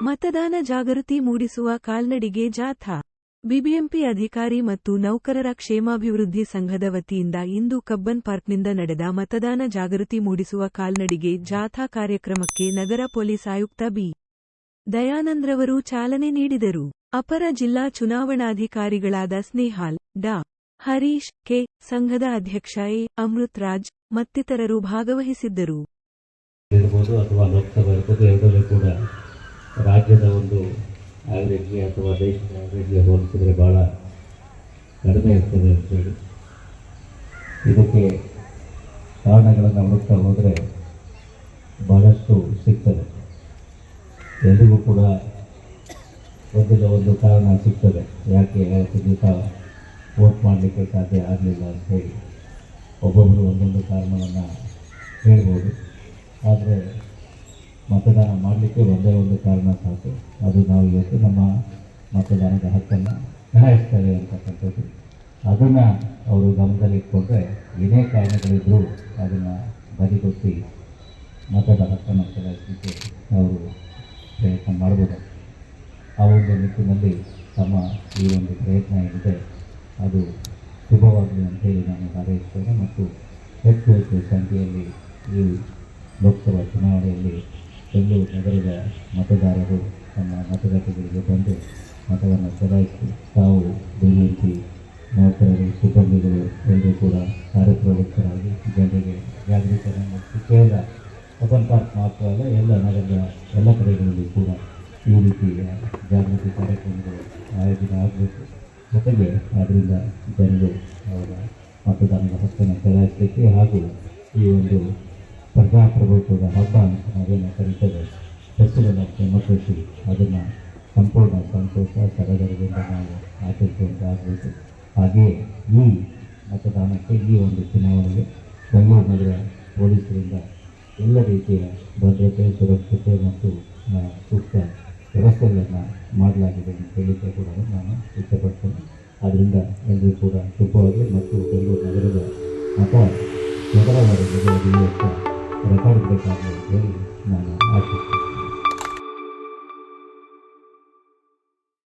ಮತದಾನ ಜಾಗೃತಿ ಮೂಡಿಸುವ ಕಾಲ್ನಡಿಗೆ ಜಾಥಾ. ಬಿಬಿಎಂಪಿ ಅಧಿಕಾರಿ ಮತ್ತು ನೌಕರರ ಕ್ಷೇಮಾಭಿವೃದ್ಧಿ ಸಂಘದ ವತಿಯಿಂದ ಇಂದು ಕಬ್ಬನ್ ಪಾರ್ಕ್ನಿಂದ ನಡೆದ ಮತದಾನ ಜಾಗೃತಿ ಮೂಡಿಸುವ ಕಾಲ್ನಡಿಗೆ ಜಾಥಾ ಕಾರ್ಯಕ್ರಮಕ್ಕೆ ನಗರ ಪೊಲೀಸ್ ಆಯುಕ್ತ ಬಿ. ದಯಾನಂದ್ರವರು ಚಾಲನೆ ನೀಡಿದರು. ಅಪರ ಜಿಲ್ಲಾ ಚುನಾವಣಾಧಿಕಾರಿಗಳಾದ ಸ್ನೇಹಾಲ್, ಡಾ. ಹರೀಶ್, ಕೆ. ಸಂಘದ ಅಧ್ಯಕ್ಷ ಎ. ಅಮೃತ್ ರಾಜ್ ಮತ್ತಿತರರು ಭಾಗವಹಿಸಿದ್ದರು. ರಾಜ್ಯದ ಒಂದು ಆವ್ರೇಜ್ಗೆ ಅಥವಾ ದೇಶದ ಆವ್ರೇಜ್ಗೆ ಹೋಲಿಸಿದರೆ ಭಾಳ ಕಡಿಮೆ ಇರ್ತದೆ ಅಂತೇಳಿ ಇದಕ್ಕೆ ಕಾರಣಗಳನ್ನು ಹುಡುಕ್ತಾ ಹೋದರೆ ಬಹಳಷ್ಟು ಸಿಗ್ತದೆ. ಎಲ್ರಿಗೂ ಕೂಡ ಒಂದಿಲ್ಲ ಒಂದು ಕಾರಣ ಸಿಗ್ತದೆ. ಯಾಕೆ ದಿವಸ ವೋಟ್ ಮಾಡಲಿಕ್ಕೆ ಸಾಧ್ಯ ಆಗಲಿಲ್ಲ ಅಂತೇಳಿ ಒಬ್ಬೊಬ್ಬರು ಒಂದೊಂದು ಕಾರಣವನ್ನು ಹೇಳ್ಬೋದು. ಆದರೆ ಮತದಾನ ಮಾಡಲಿಕ್ಕೆ ಒಂದೇ ಒಂದು ಕಾರಣ ಸಾಕು. ಅದು ನಾವು ಇವತ್ತು ನಮ್ಮ ಮತದಾನದ ಹಕ್ಕನ್ನು ಚಲಾಯಿಸ್ತಾರೆ ಅಂತಕ್ಕಂಥದ್ದು. ಅದನ್ನು ಅವರು ಗಮನದಲ್ಲಿಟ್ಕೊಂಡ್ರೆ ಏನೇ ಕಾರಣಗಳಿದ್ದರೂ ಅದನ್ನು ಬದಿಗೊತ್ತಿ ಮತದ ಹಕ್ಕನ್ನು ಚಲಾಯಿಸಲಿಕ್ಕೆ ಅವರು ಪ್ರಯತ್ನ ಮಾಡ್ಬೋದು. ಆ ಒಂದು ನಿಟ್ಟಿನಲ್ಲಿ ತಮ್ಮ ಈ ಒಂದು ಪ್ರಯತ್ನ ಏನಿದೆ, ಅದು ಶುಭವಾಗಲಿ ಅಂತೇಳಿ ನಾನು ಹಾರೈಸ್ತೇನೆ. ಮತ್ತು ಹೆಚ್ಚು ಹೆಚ್ಚು ಸಂಖ್ಯೆಯಲ್ಲಿ ಈ ಲೋಕಸಭಾ ಚುನಾವಣೆಯಲ್ಲಿ ಬೆಂಗಳೂರು ನಗರದ ಮತದಾರರು ತಮ್ಮ ಮತಗಟ್ಟೆಗಳಿಗೆ ಬಂದು ಮತವನ್ನು ಚಲಾಯಿಸಿ ತಾವು ಬಿಜೆಪಿ ನೌಕರರು, ಸಿಬ್ಬಂದಿಗಳು ಎಲ್ಲರೂ ಕೂಡ ಕಾರ್ಯಪ್ರವೃತ್ತರಾಗಿ ಜನರಿಗೆ ಜಾಗೃತಿಯನ್ನು ಕೇವಲ ಓಪನ್ ಪಾರ್ಕ್ ಮಾತ್ರ ಎಲ್ಲ ನಗರದ ಎಲ್ಲ ಕಡೆಗಳಲ್ಲಿ ಕೂಡ ಈ ರೀತಿಯ ಜಾಗೃತಿ ಕಾರ್ಯಕ್ರಮಗಳು ಆಯೋಜನೆ ಆಗಬೇಕು. ಜೊತೆಗೆ ಅದರಿಂದ ಜನರು ಅವರ ಮತದಾನದ ಹಕ್ಕನ್ನು ಚಲಾಯಿಸಲಿಕ್ಕೆ ಹಾಗೂ ಈ ಒಂದು ಪ್ರಜಾಪ್ರಭುತ್ವದ ಹಬ್ಬ ಅಂತ ನಾವೇನು ಸಡಗರದಿಂದ ನಾವು ಆಚರಿಸುವಂತಾಗಬೇಕು ಹಾಗೆಯೇ ಈ ಮತದಾನಕ್ಕೆ ಈ ಒಂದು ಚುನಾವಣೆಗೆ ಬೆಂಗಳೂರು ನಗರ ಪೊಲೀಸರಿಂದ ಎಲ್ಲ ರೀತಿಯ ಭದ್ರತೆ, ಸುರಕ್ಷತೆ ಮತ್ತು ಸೂಕ್ತ ವ್ಯವಸ್ಥೆಗಳನ್ನು ಮಾಡಲಾಗಿದೆ ಅಂತ ಹೇಳಿಕೆ ಕೂಡ ನಾನು ಇಷ್ಟಪಡ್ತೇನೆ. ಆದ್ದರಿಂದ ಎಲ್ಲರೂ ಕೂಡ ಶುಭವಾಗಿ ಮತ್ತು ಬೆಂಗಳೂರು ನಗರದ ಮತ ನಗರವಾದ ರೆಕಾರ್ಡ್ ಬೇಕಾಗಲಿ ನಾನು ಆಶಿಸ್ತೇನೆ.